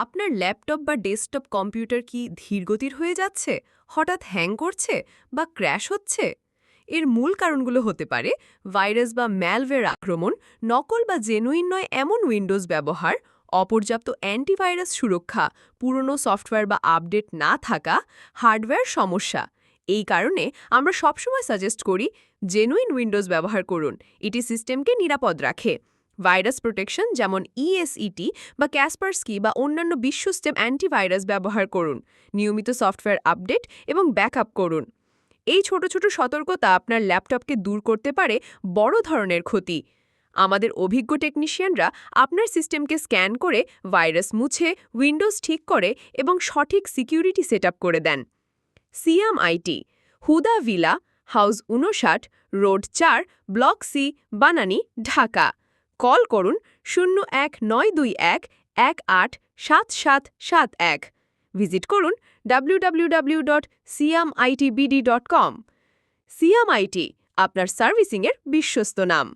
আপনার ল্যাপটপ বা desktop computer কি ধীরগতির হয়ে যাচ্ছে, হঠাৎ হ্যাং করছে বা ক্র্যাশ হচ্ছে? এর মূল কারণগুলো হতে পারে ভাইরাস বা ম্যালওয়্যার আক্রমণ, নকল বা জেনুইন নয় এমন উইন্ডোজ ব্যবহার, অপর্যাপ্ত অ্যান্টিভাইরাস সুরক্ষা, পুরনো সফটওয়্যার বা আপডেট না থাকা, হার্ডওয়্যার সমস্যা। এই কারণে আমরা সবসময় সাজেস্ট করি জেনুইন উইন্ডোজ ব্যবহার করুন, এটি সিস্টেমকে নিরাপদ রাখে। ভাইরাস প্রোটেকশন, যেমন ইএসইটি বা ক্যাসপারস্কি বা অন্যান্য বিশ্বস্টেপ অ্যান্টিভাইরাস ব্যবহার করুন। নিয়মিত সফটওয়্যার আপডেট এবং ব্যাকআপ করুন। এই ছোট ছোট সতর্কতা আপনার ল্যাপটপকে দূর করতে পারে বড় ধরনের ক্ষতি। আমাদের অভিজ্ঞ টেকনিশিয়ানরা আপনার সিস্টেমকে স্ক্যান করে ভাইরাস মুছে, উইন্ডোজ ঠিক করে এবং সঠিক সিকিউরিটি সেট করে দেন। Siam IT Huda villa, house উনষাট রোড চার, block C, Banani, Dhaka. Call করুন শূন্য এক নয় দুই এক এক আট সাত সাত সাত এক। ভিজিট করুন www.siamITBD.com সিয়াম আইটি আপনার সার্ভিসিংয়ের বিশ্বস্ত নাম।